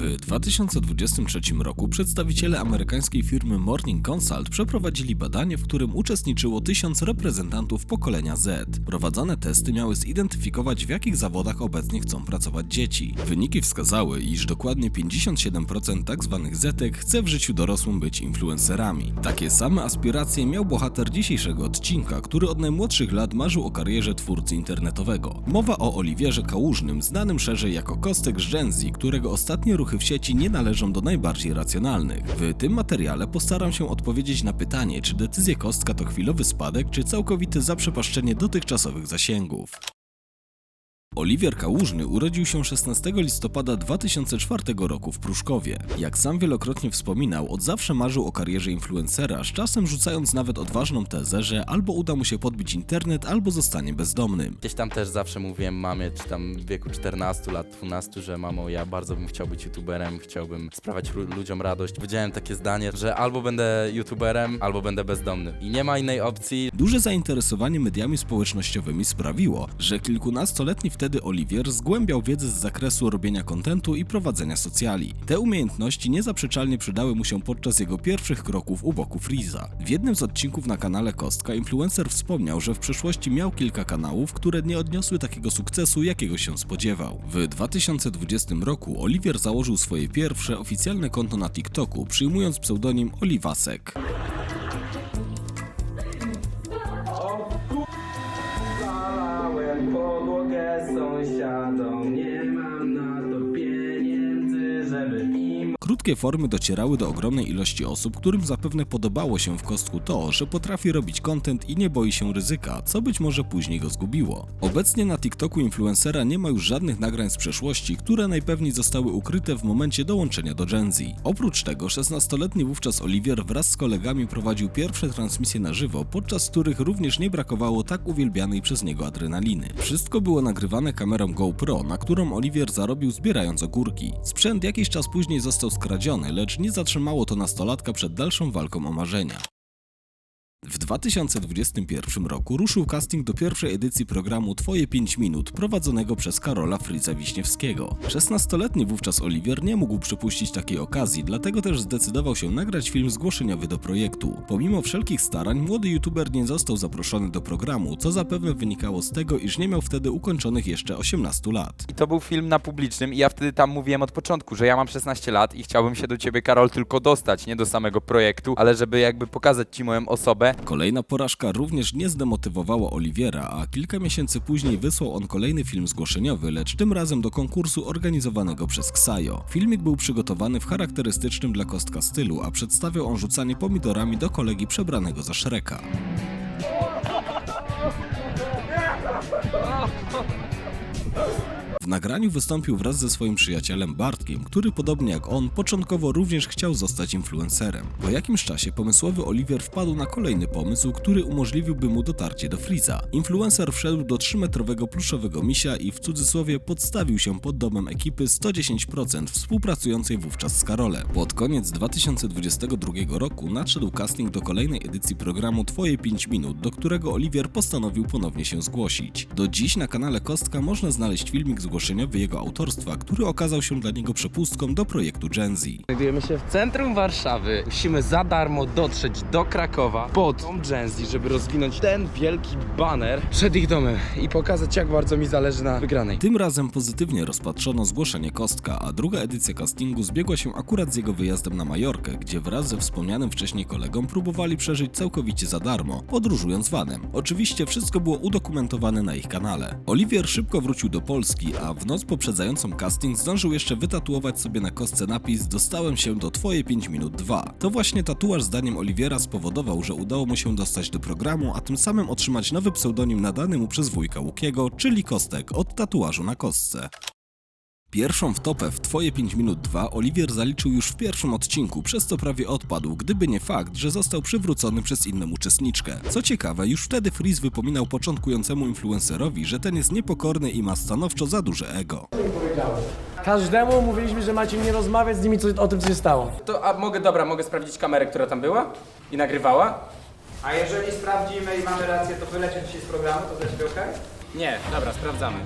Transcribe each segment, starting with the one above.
W 2023 roku przedstawiciele amerykańskiej firmy Morning Consult przeprowadzili badanie, w którym uczestniczyło tysiąc reprezentantów pokolenia Z. Prowadzone testy miały zidentyfikować, w jakich zawodach obecnie chcą pracować dzieci. Wyniki wskazały, iż dokładnie 57% tzw. Zetek chce w życiu dorosłym być influencerami. Takie same aspiracje miał bohater dzisiejszego odcinka, który od najmłodszych lat marzył o karierze twórcy internetowego. Mowa o Oliwierze Kałużnym, znanym szerzej jako Kostek z Gen Z, którego ostatnie ruchy w sieci nie należą do najbardziej racjonalnych. W tym materiale postaram się odpowiedzieć na pytanie, czy decyzja Kostka to chwilowy spadek, czy całkowite zaprzepaszczenie dotychczasowych zasięgów. Oliwier Kałużny urodził się 16 listopada 2004 roku w Pruszkowie. Jak sam wielokrotnie wspominał, od zawsze marzył o karierze influencera, z czasem rzucając nawet odważną tezę, że albo uda mu się podbić internet, albo zostanie bezdomnym. Gdzieś tam też zawsze mówiłem mamie, czy tam w wieku 14 lat, 12, że mamo, ja bardzo bym chciał być youtuberem, chciałbym sprawiać lu- ludziom radość. Powiedziałem takie zdanie, że albo będę youtuberem, albo będę bezdomnym. I nie ma innej opcji. Duże zainteresowanie mediami społecznościowymi sprawiło, że kilkunastoletni wtedy Oliwier zgłębiał wiedzę z zakresu robienia kontentu i prowadzenia socjali. Te umiejętności niezaprzeczalnie przydały mu się podczas jego pierwszych kroków u boku Freeza. W jednym z odcinków na kanale Kostka influencer wspomniał, że w przeszłości miał kilka kanałów, które nie odniosły takiego sukcesu, jakiego się spodziewał. W 2020 roku Oliwier założył swoje pierwsze oficjalne konto na TikToku, przyjmując pseudonim Oliwasek. Krótkie formy docierały do ogromnej ilości osób, którym zapewne podobało się w kostku to, że potrafi robić content i nie boi się ryzyka, co być może później go zgubiło. Obecnie na TikToku influencera nie ma już żadnych nagrań z przeszłości, które najpewniej zostały ukryte w momencie dołączenia do Gen Z. Oprócz tego 16-letni wówczas Oliwier wraz z kolegami prowadził pierwsze transmisje na żywo, podczas których również nie brakowało tak uwielbianej przez niego adrenaliny. Wszystko było nagrywane kamerą GoPro, na którą Oliwier zarobił zbierając ogórki. Sprzęt jakiś czas później został skradziony, lecz nie zatrzymało to nastolatka przed dalszą walką o marzenia. W 2021 roku ruszył casting do pierwszej edycji programu Twoje 5 minut, prowadzonego przez Karola Fryza Wiśniewskiego. 16-letni wówczas Oliwier nie mógł przypuścić takiej okazji, dlatego też zdecydował się nagrać film zgłoszeniowy do projektu. Pomimo wszelkich starań, młody youtuber nie został zaproszony do programu, co zapewne wynikało z tego, iż nie miał wtedy ukończonych jeszcze 18 lat. I to był film na publicznym i ja wtedy tam mówiłem od początku, że ja mam 16 lat i chciałbym się do ciebie, Karol, tylko dostać, nie do samego projektu, ale żeby jakby pokazać ci moją osobę. Kolejna porażka również nie zdemotywowała Oliwiera, a kilka miesięcy później wysłał on kolejny film zgłoszeniowy, lecz tym razem do konkursu organizowanego przez Ksajo. Filmik był przygotowany w charakterystycznym dla kostka stylu, a przedstawiał on rzucanie pomidorami do kolegi przebranego za Shreka. Nagraniu wystąpił wraz ze swoim przyjacielem Bartkiem, który podobnie jak on, początkowo również chciał zostać influencerem. Po jakimś czasie pomysłowy Oliwier wpadł na kolejny pomysł, który umożliwiłby mu dotarcie do Freeza. Influencer wszedł do 3-metrowego pluszowego misia i w cudzysłowie podstawił się pod domem ekipy 110% współpracującej wówczas z Karolem. Pod koniec 2022 roku nadszedł casting do kolejnej edycji programu Twoje 5 minut, do którego Oliwier postanowił ponownie się zgłosić. Do dziś na kanale Kostka można znaleźć filmik zgłoszeniowy jego autorstwa, który okazał się dla niego przepustką do projektu Gen Z. Znajdujemy się w centrum Warszawy. Musimy za darmo dotrzeć do Krakowa pod dom Gen Z, żeby rozwinąć ten wielki baner przed ich domem i pokazać, jak bardzo mi zależy na wygranej. Tym razem pozytywnie rozpatrzono zgłoszenie Kostka, a druga edycja castingu zbiegła się akurat z jego wyjazdem na Majorkę, gdzie wraz ze wspomnianym wcześniej kolegą próbowali przeżyć całkowicie za darmo, podróżując vanem. Oczywiście wszystko było udokumentowane na ich kanale. Oliwier szybko wrócił do Polski, a w noc poprzedzającą casting zdążył jeszcze wytatuować sobie na kostce napis Dostałem się do Twoje 5 minut 2. To właśnie tatuaż zdaniem Oliwiera spowodował, że udało mu się dostać do programu, a tym samym otrzymać nowy pseudonim nadany mu przez wujka Łukiego, czyli Kostek, od tatuażu na kostce. Pierwszą wtopę w Twoje 5 minut 2 Oliwier zaliczył już w pierwszym odcinku, przez co prawie odpadł, gdyby nie fakt, że został przywrócony przez inną uczestniczkę. Co ciekawe, już wtedy Freeze wypominał początkującemu influencerowi, że ten jest niepokorny i ma stanowczo za duże ego. Każdemu mówiliśmy, że macie nie rozmawiać z nimi co, o tym, co się stało. To, a mogę, dobra, mogę sprawdzić kamerę, która tam była i nagrywała? A jeżeli sprawdzimy i mamy rację, to wylecieć dzisiaj z programu, to dla Ciebie okej? Nie, dobra, sprawdzamy.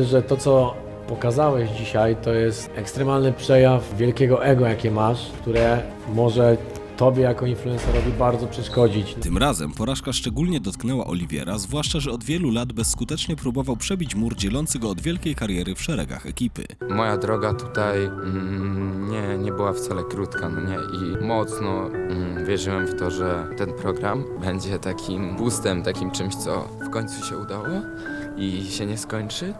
Że to, co pokazałeś dzisiaj, to jest ekstremalny przejaw wielkiego ego, jakie masz, które może tobie jako influencerowi bardzo przeszkodzić. Tym razem porażka szczególnie dotknęła Oliwiera, zwłaszcza, że od wielu lat bezskutecznie próbował przebić mur dzielący go od wielkiej kariery w szeregach ekipy. Moja droga tutaj mm, nie, nie była wcale krótka, no nie? I mocno mm, wierzyłem w to, że ten program będzie takim boostem, takim czymś, co w końcu się udało i się nie skończy.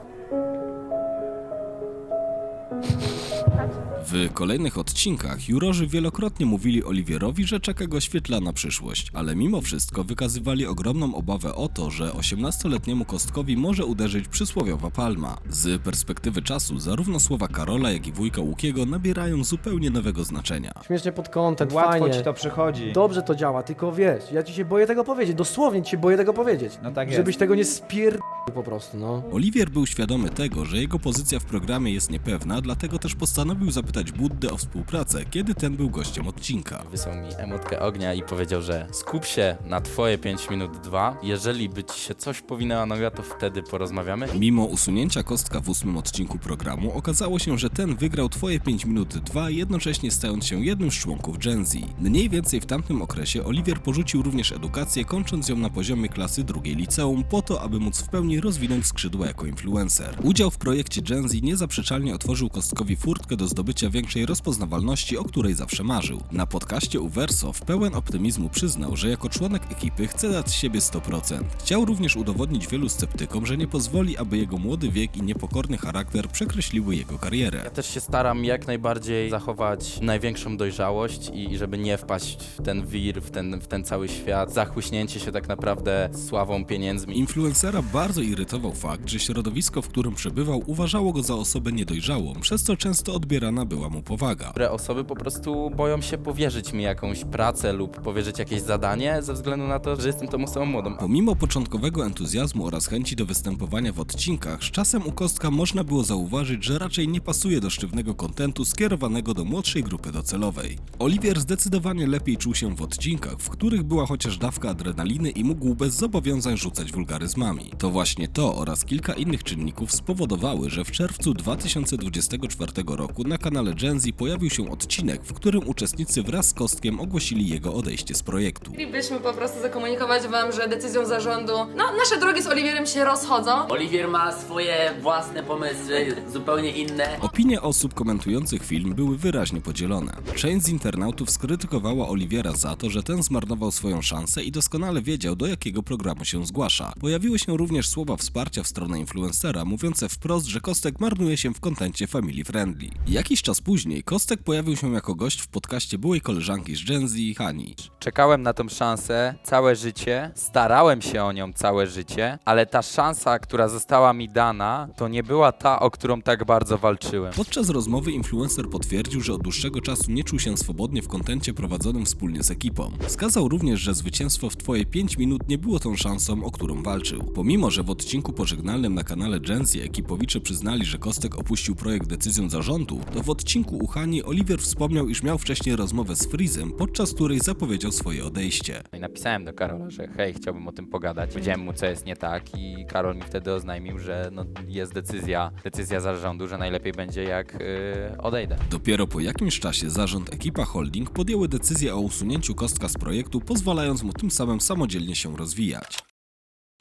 W kolejnych odcinkach jurorzy wielokrotnie mówili Oliwierowi, że czeka go świetlana przyszłość, ale mimo wszystko wykazywali ogromną obawę o to, że 18-letniemu Kostkowi może uderzyć przysłowiowa palma. Z perspektywy czasu zarówno słowa Karola, jak i wujka Łukiego nabierają zupełnie nowego znaczenia. Śmiesznie pod kątem, Łatwo fajnie. ci to przychodzi. Dobrze to działa, tylko wiesz, ja ci się boję tego powiedzieć, dosłownie ci się boję tego powiedzieć. No tak jest. Żebyś tego nie spier... po prostu, no. Oliwier był świadomy tego, że jego pozycja w programie jest niepewna, dlatego też postanowił zapytać Buddę o współpracę, kiedy ten był gościem odcinka. Wysłał mi emotkę ognia i powiedział, że skup się na twoje 5 minut 2. Jeżeli by ci się coś powinęła noga, to wtedy porozmawiamy. Mimo usunięcia kostka w ósmym odcinku programu, okazało się, że ten wygrał Twoje 5 minut 2, jednocześnie stając się jednym z członków Gen Z. Mniej więcej w tamtym okresie Oliwier porzucił również edukację, kończąc ją na poziomie klasy drugiej liceum, po to, aby móc w pełni rozwinąć skrzydła jako influencer. Udział w projekcie Gen Z niezaprzeczalnie otworzył kostkowi furtkę do zdobycia większej rozpoznawalności, o której zawsze marzył. Na podcaście Uverso w pełen optymizmu przyznał, że jako członek ekipy chce dać siebie 100%. Chciał również udowodnić wielu sceptykom, że nie pozwoli, aby jego młody wiek i niepokorny charakter przekreśliły jego karierę. Ja też się staram jak najbardziej zachować największą dojrzałość i żeby nie wpaść w ten wir, w ten, w ten cały świat, zachłyśnięcie się tak naprawdę sławą, pieniędzmi. Influencera bardzo irytował fakt, że środowisko, w którym przebywał, uważało go za osobę niedojrzałą, przez co często odbierana była mu powaga. Które osoby po prostu boją się powierzyć mi jakąś pracę lub powierzyć jakieś zadanie ze względu na to, że jestem tą osobą młodą. Pomimo początkowego entuzjazmu oraz chęci do występowania w odcinkach, z czasem u Kostka można było zauważyć, że raczej nie pasuje do sztywnego kontentu skierowanego do młodszej grupy docelowej. Oliwier zdecydowanie lepiej czuł się w odcinkach, w których była chociaż dawka adrenaliny i mógł bez zobowiązań rzucać wulgaryzmami. To właśnie to oraz kilka innych czynników spowodowały, że w czerwcu 2024 roku na kanale Gen Z pojawił się odcinek, w którym uczestnicy wraz z Kostkiem ogłosili jego odejście z projektu. Chcielibyśmy po prostu zakomunikować Wam, że decyzją zarządu, no nasze drogi z Oliwierem się rozchodzą. Oliwier ma swoje własne pomysły, zupełnie inne. Opinie osób komentujących film były wyraźnie podzielone. Część z internautów skrytykowała Oliwiera za to, że ten zmarnował swoją szansę i doskonale wiedział, do jakiego programu się zgłasza. Pojawiły się również słowa wsparcia w stronę influencera, mówiące wprost, że Kostek marnuje się w kontencie family friendly. Jakiś czas później Kostek pojawił się jako gość w podcaście byłej koleżanki z Gen Z, Hani. Czekałem na tą szansę całe życie, starałem się o nią całe życie, ale ta szansa, która została mi dana, to nie była ta, o którą tak bardzo walczyłem. Podczas rozmowy influencer potwierdził, że od dłuższego czasu nie czuł się swobodnie w kontencie prowadzonym wspólnie z ekipą. Wskazał również, że zwycięstwo w Twoje 5 minut nie było tą szansą, o którą walczył. Pomimo, że w odcinku pożegnalnym na kanale Gen Z ekipowicze przyznali, że Kostek opuścił projekt decyzją zarządu, to w odcinku u Hani Oliwier wspomniał, iż miał wcześniej rozmowę z Freezem, podczas której zapowiedział swoje odejście. No I napisałem do Karola, że hej, chciałbym o tym pogadać. Powiedziałem mu, co jest nie tak i Karol mi wtedy oznajmił, że no, jest decyzja, decyzja zarządu, że najlepiej będzie jak yy, odejdę. Dopiero po jakimś czasie zarząd ekipa holding podjęły decyzję o usunięciu Kostka z projektu, pozwalając mu tym samym samodzielnie się rozwijać.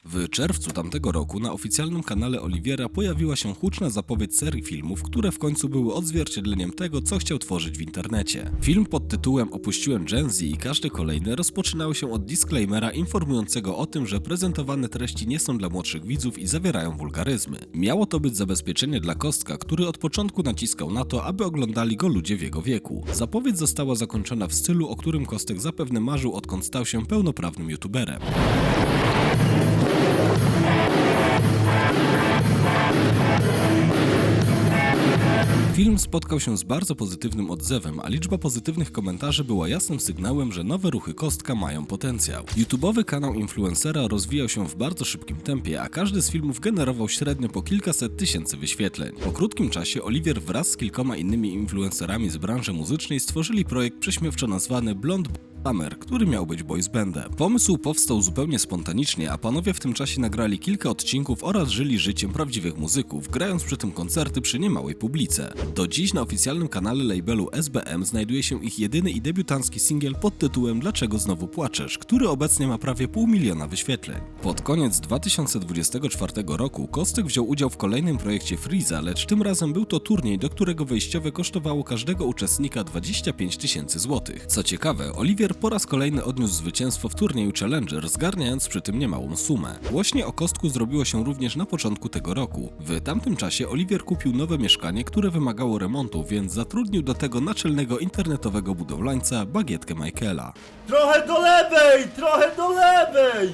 W czerwcu tamtego roku na oficjalnym kanale Oliwiera pojawiła się huczna zapowiedź serii filmów, które w końcu były odzwierciedleniem tego, co chciał tworzyć w internecie. Film pod tytułem Opuściłem Gen Z i każdy kolejny rozpoczynał się od disclaimera informującego o tym, że prezentowane treści nie są dla młodszych widzów i zawierają wulgaryzmy. Miało to być zabezpieczenie dla Kostka, który od początku naciskał na to, aby oglądali go ludzie w jego wieku. Zapowiedź została zakończona w stylu, o którym Kostek zapewne marzył odkąd stał się pełnoprawnym youtuberem. Film spotkał się z bardzo pozytywnym odzewem, a liczba pozytywnych komentarzy była jasnym sygnałem, że nowe ruchy Kostka mają potencjał. YouTubeowy kanał influencera rozwijał się w bardzo szybkim tempie, a każdy z filmów generował średnio po kilkaset tysięcy wyświetleń. Po krótkim czasie Oliwier wraz z kilkoma innymi influencerami z branży muzycznej stworzyli projekt prześmiewczo nazwany Blond Summer, który miał być boys bandem. Pomysł powstał zupełnie spontanicznie, a panowie w tym czasie nagrali kilka odcinków oraz żyli życiem prawdziwych muzyków, grając przy tym koncerty przy niemałej publice. Do dziś na oficjalnym kanale labelu SBM znajduje się ich jedyny i debiutancki singiel pod tytułem Dlaczego znowu płaczesz, który obecnie ma prawie pół miliona wyświetleń. Pod koniec 2024 roku Kostek wziął udział w kolejnym projekcie Freeza, lecz tym razem był to turniej, do którego wejściowe kosztowało każdego uczestnika 25 tysięcy złotych. Co ciekawe, Oliwier po raz kolejny odniósł zwycięstwo w turnieju Challenger, zgarniając przy tym niemałą sumę. Głośnie o Kostku zrobiło się również na początku tego roku. W tamtym czasie Oliwier kupił nowe mieszkanie, które wymagało remontu, więc zatrudnił do tego naczelnego internetowego budowlańca Bagietkę Michaela. Trochę do lewej! Trochę do lewej!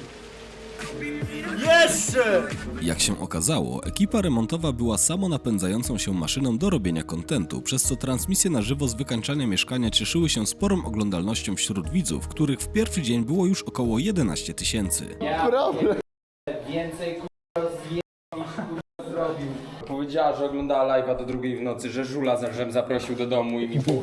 Jeszcze! Jak się okazało, ekipa remontowa była samonapędzającą się maszyną do robienia kontentu, przez co transmisje na żywo z wykańczania mieszkania cieszyły się sporą oglądalnością wśród widzów, których w pierwszy dzień było już około 11 tysięcy. Powiedziała, że oglądała live'a do drugiej w nocy, że żula za- żem zaprosił do domu i mi pół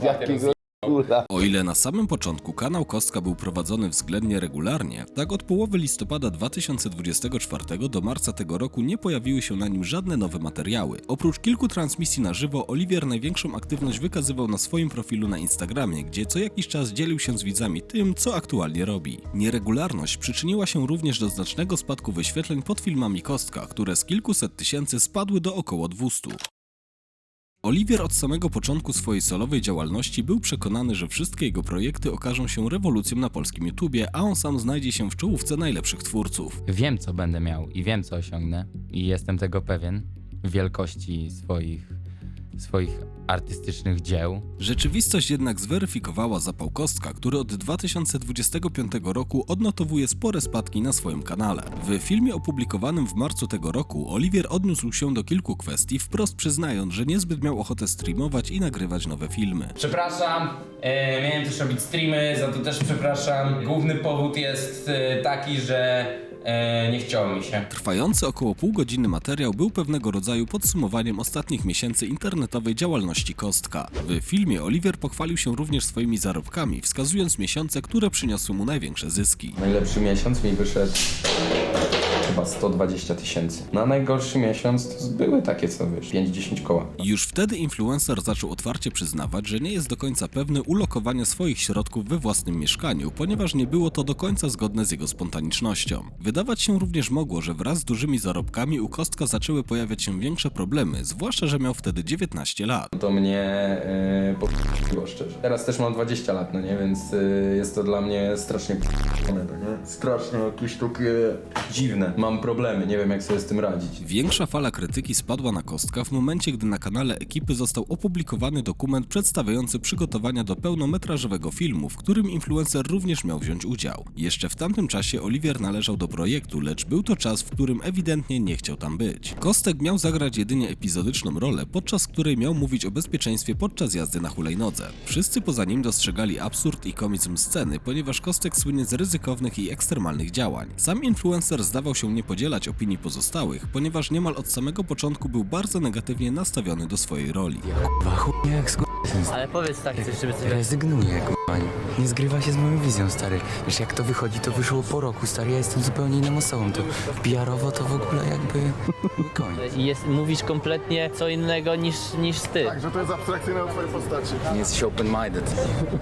O ile na samym początku kanał Kostka był prowadzony względnie regularnie, tak od połowy listopada 2024 do marca tego roku nie pojawiły się na nim żadne nowe materiały. Oprócz kilku transmisji na żywo, Oliwier największą aktywność wykazywał na swoim profilu na Instagramie, gdzie co jakiś czas dzielił się z widzami tym, co aktualnie robi. Nieregularność przyczyniła się również do znacznego spadku wyświetleń pod filmami Kostka, które z kilkuset tysięcy spadły do około 200. Oliwier od samego początku swojej solowej działalności był przekonany, że wszystkie jego projekty okażą się rewolucją na polskim YouTubie, a on sam znajdzie się w czołówce najlepszych twórców. Wiem, co będę miał i wiem, co osiągnę, i jestem tego pewien. Wielkości swoich, swoich artystycznych dzieł. Rzeczywistość jednak zweryfikowała zapał Kostka, który od 2025 roku odnotowuje spore spadki na swoim kanale. W filmie opublikowanym w marcu tego roku Oliwier odniósł się do kilku kwestii, wprost przyznając, że niezbyt miał ochotę streamować i nagrywać nowe filmy. Przepraszam, e, miałem też robić streamy, za to też przepraszam. Główny powód jest e, taki, że e, nie chciało mi się. Trwający około półgodzinny materiał był pewnego rodzaju podsumowaniem ostatnich miesięcy internetowej działalności Kostka. W filmie Oliwier pochwalił się również swoimi zarobkami, wskazując miesiące, które przyniosły mu największe zyski. Najlepszy miesiąc mi wyszedł chyba 120 tysięcy. Na najgorszy miesiąc to były takie co wiesz, 5-10 koła. Już wtedy influencer zaczął otwarcie przyznawać, że nie jest do końca pewny ulokowania swoich środków we własnym mieszkaniu, ponieważ nie było to do końca zgodne z jego spontanicznością. Wydawać się również mogło, że wraz z dużymi zarobkami u Kostka zaczęły pojawiać się większe problemy, zwłaszcza, że miał wtedy 19 lat. To mnie yy, po szczerze. Teraz też mam 20 lat, no nie, więc yy, jest to dla mnie strasznie p***one, no nie? Strasznie jakieś takie dziwne. Mam problemy, nie wiem jak sobie z tym radzić. Większa fala krytyki spadła na Kostka w momencie, gdy na kanale ekipy został opublikowany dokument przedstawiający przygotowania do pełnometrażowego filmu, w którym influencer również miał wziąć udział. Jeszcze w tamtym czasie Oliwier należał do projektu, lecz był to czas, w którym ewidentnie nie chciał tam być. Kostek miał zagrać jedynie epizodyczną rolę, podczas której miał mówić o bezpieczeństwie podczas jazdy na hulajnodze. Wszyscy poza nim dostrzegali absurd i komizm sceny, ponieważ Kostek słynie z ryzykownych i ekstremalnych działań. Sam influencer zdawał się nie podzielać opinii pozostałych, ponieważ niemal od samego początku był bardzo negatywnie nastawiony do swojej roli. Kurwa, chuj jak sk... Ale powiedz tak, coś, żeby coś... Rezygnuję, kurwa. Nie zgrywa się z moją wizją, stary. Wiesz, jak to wychodzi, to wyszło po roku, stary. Ja jestem zupełnie inną osobą. To PR-owo to w ogóle jakby... I jest, mówisz kompletnie co innego niż, niż ty. Nie jesteś open-minded.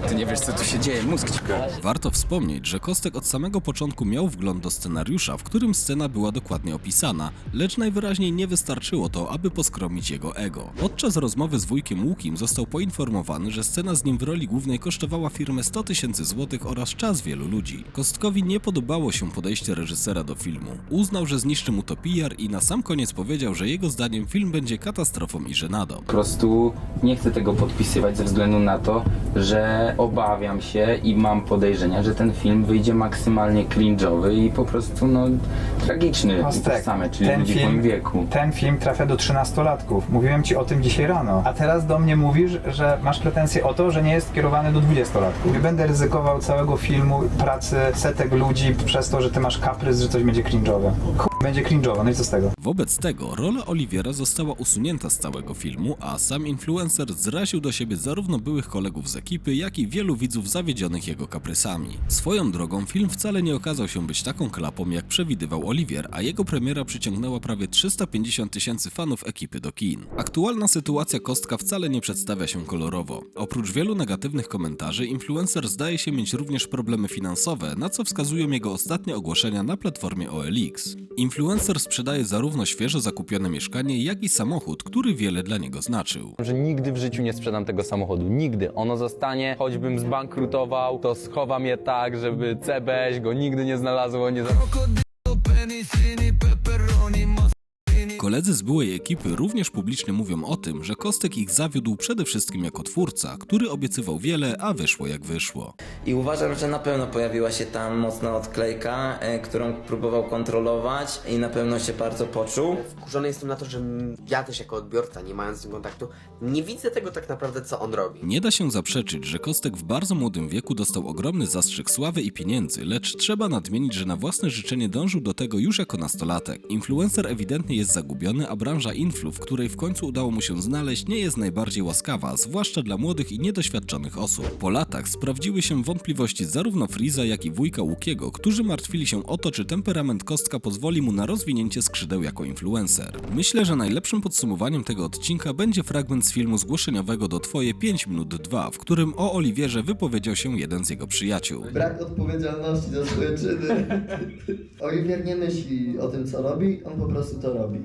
Ty nie wiesz, co tu się dzieje. Mózg ci gra. Warto wspomnieć, że Kostek od samego początku miał wgląd do scenariusza, w którym scena była dokładnie opisana, lecz najwyraźniej nie wystarczyło to, aby poskromić jego ego. Podczas rozmowy z wujkiem Łukim został poinformowany, że scena z nim w roli głównej kosztowała firmę 100 tysięcy złotych oraz czas wielu ludzi. Kostkowi nie podobało się podejście reżysera do filmu. Uznał, że zniszczy mu to PR i na sam koniec powiedział, że jego zdaniem film będzie katastrofą i żenadą. Po prostu nie chcę tego podpisywać ze względu na to, że obawiam się i mam podejrzenia, że ten film wyjdzie maksymalnie cringe'owy i po prostu no tragiczny. To same, czyli ten ludzi w film- wieku. Ten film trafia do 13-latków. Mówiłem ci o tym dzisiaj rano. A teraz do mnie mówisz, że masz pretensje o to, że nie jest skierowany do 20-latków. Nie będę ryzykował całego filmu, pracy setek ludzi przez to, że ty masz kaprys, że coś będzie cringe'owe. Będzie cringe'owo, no i co z tego? Wobec tego rola Oliwiera została usunięta z całego filmu, a sam influencer zraził do siebie zarówno byłych kolegów z ekipy, jak i wielu widzów zawiedzionych jego kaprysami. Swoją drogą film wcale nie okazał się być taką klapą, jak przewidywał Oliwier, a jego premiera przyciągnęła prawie 350 tysięcy fanów ekipy do kin. Aktualna sytuacja Kostka wcale nie przedstawia się kolorowo. Oprócz wielu negatywnych komentarzy, influencer zdaje się mieć również problemy finansowe, na co wskazują jego ostatnie ogłoszenia na platformie OLX. Influencer sprzedaje zarówno świeżo zakupione mieszkanie, jak i samochód, który wiele dla niego znaczył. że nigdy w życiu nie sprzedam tego samochodu. Nigdy. Ono zostanie, choćbym zbankrutował, to schowam je tak, żeby CBŚ go nigdy nie znalazło, nie za... Koledzy z byłej ekipy również publicznie mówią o tym, że Kostek ich zawiódł przede wszystkim jako twórca, który obiecywał wiele, a wyszło jak wyszło. I uważam, że na pewno pojawiła się tam mocna odklejka, e, którą próbował kontrolować i na pewno się bardzo poczuł. Wkurzony jestem na to, że ja też jako odbiorca, nie mając z nim kontaktu, nie widzę tego tak naprawdę, co on robi. Nie da się zaprzeczyć, że Kostek w bardzo młodym wieku dostał ogromny zastrzyk sławy i pieniędzy, lecz trzeba nadmienić, że na własne życzenie dążył do tego już jako nastolatek. Influencer ewidentnie jest zagubiony, a branża influ, w której w końcu udało mu się znaleźć, nie jest najbardziej łaskawa, zwłaszcza dla młodych i niedoświadczonych osób. Po latach sprawdziły się wątpliwości zarówno Friza, jak i wujka Łukiego, którzy martwili się o to, czy temperament Kostka pozwoli mu na rozwinięcie skrzydeł jako influencer. Myślę, że najlepszym podsumowaniem tego odcinka będzie fragment z filmu zgłoszeniowego do Twoje 5 minut 2, w którym o Oliwierze wypowiedział się jeden z jego przyjaciół. Brak odpowiedzialności za swoje czyny. Oliwier nie myśli o tym, co robi, on po prostu to robi.